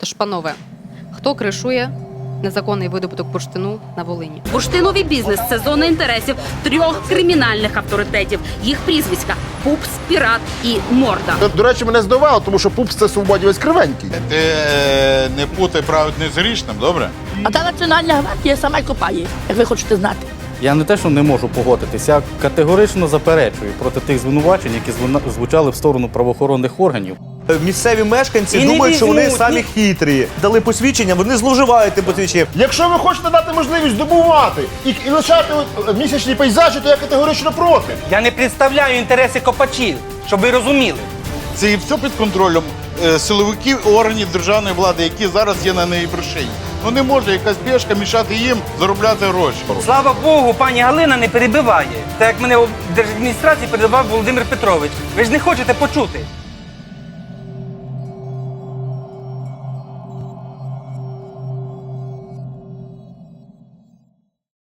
Тож, панове, хто кришує незаконний видобуток бурштину на Волині? Бурштиновий бізнес це зона інтересів трьох кримінальних авторитетів. Їх прізвиська Пупс, Пірат і Морда. До, до речі, мене здивувало, тому що пупс це свободівець кривенький. Ти е, не путай праведне з грішним, добре? А та національна гвардія сама й копає, як ви хочете знати. Я не те, що не можу погодитися, я категорично заперечую проти тих звинувачень, які звучали в сторону правоохоронних органів. Місцеві мешканці І думають, що вони самі хитрі. Дали посвідчення, вони зловживають тим посвідченням. Якщо ви хочете дати можливість добувати і, і лишати е, місячні пейзажі, то я категорично проти. Я не представляю інтереси копачів, щоб ви розуміли. Це і все під контролем е, силовиків органів державної влади, які зараз є на неї вершині. Ну не може якась пешка мішати їм заробляти гроші. Слава Богу, пані Галина не перебиває. Так як мене в держадміністрації передавав Володимир Петрович. Ви ж не хочете почути.